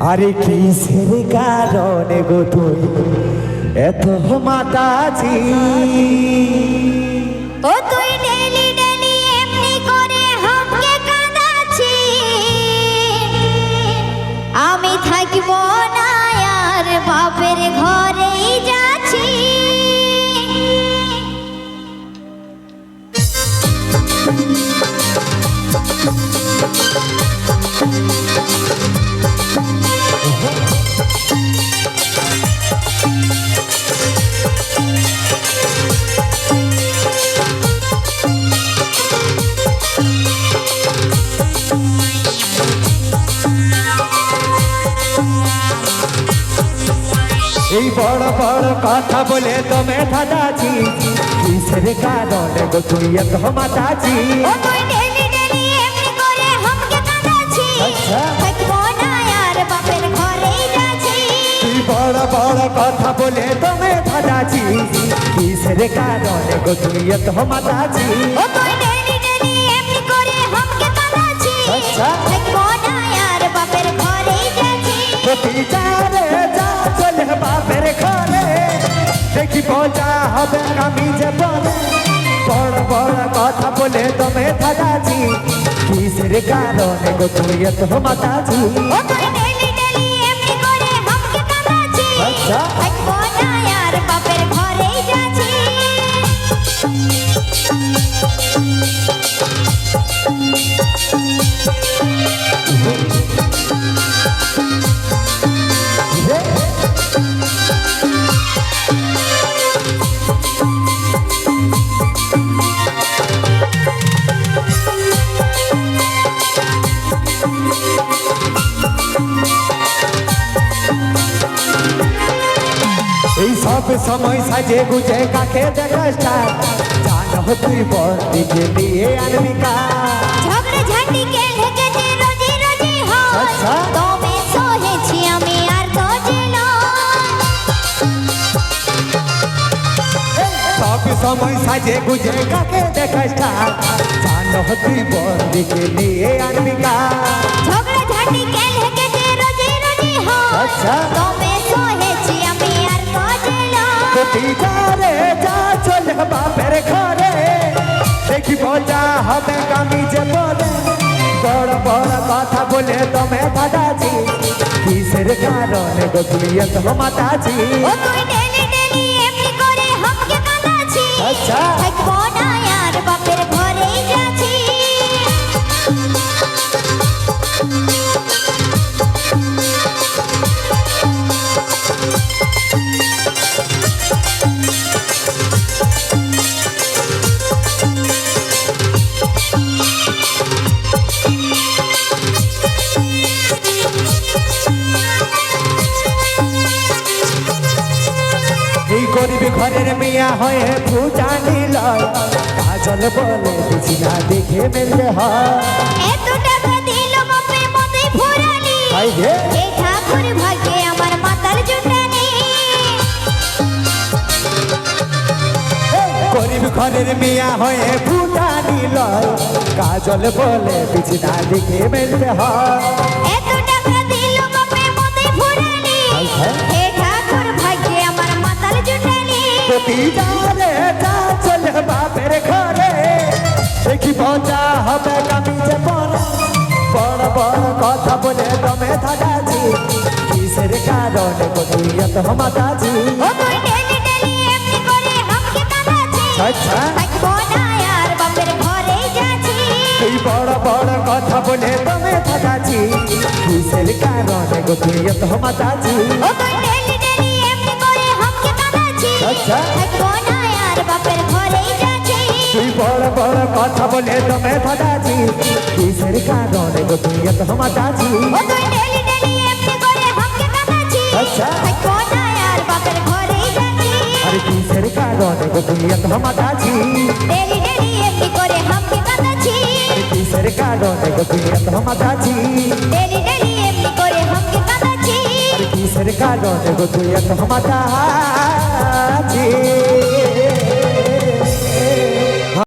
আরে কিসের কারণে গো তুই? এত মাতাছি। এই বড় বড় কথা বলে তুমি ধাঁধাছি কিসের কারণে গো তুই এত মাতাছি বড় বড় কথা বলে তুমি ধাঁধাছি কিসের কারণে গো তুই এত মাতাছি আচ্ছা। বাপের ঘরে দেখি বোঝা হবে আমি যে বলে বড় বড় কথা বলে তুমি ধাঁধাছি কিসের কারণে গো তুই এত মাতাছি সব সময় সাজে গুজে কাকে দেখাস জান তুই বর দিকে নিয়ে আনবি কা ঝগড়া ঝাঁটি কে ঢেকেছে রোজি রোজি হয় আচ্ছা। তবে সহেছি আমি আর তো ছিল সব সময় সাজে গুজে কাকে দেখাস জান তুই বর দিকে নিয়ে আনবি কা ঝগড়া ঝাঁটি কে ঢেকেছে রোজি রোজি হয় আচ্ছা। তবে সহেছি হবে আমি যে বলে বড় বড় কথা বলে তবে দাদাজি কিসের কারণে গো তুই এত মাতাজি ও তুই ডেলি ডেলি এমনি করে হামকে কাঁদাছি আচ্ছা। মিয়া হয়ে পূজা নিল। কাজল বলে দিছি না দেখে মেলতে হয়? এত টাকা দিল বাপে মতে ফুরালি হাই রে। এই ঠাকুর ভাগ্যে আমার মাতার জুটানি গরিব ঘরের মিয়া হয়ে পূজা নিল। কাজল বলে দিছি না দেখে হয়? এত প্রতি যারে যা চলে বাপের ঘরে দেখি বোঝা হবে আমি যে বড় বড় কথা বলে তুমি দাদাজি কিসের কারণে তুই এত মাতাজি? আচ্ছা। তুই বড় বড় কথা বলে তুমি দাদাজি কিসের কারণে তুই এত মাতাজি? কাঁদাছি আচ্ছা। তুই বড় বড় কথা বলে তুমি দাদাজি কিসের কারণে গো তুই এত কাঁদাছি আচ্ছা। আর কিসের কারণে গো তুই এত আরে কিসের কারণে গো তুই এত আরে কিসের কারণে গো তুই এত মাতাজি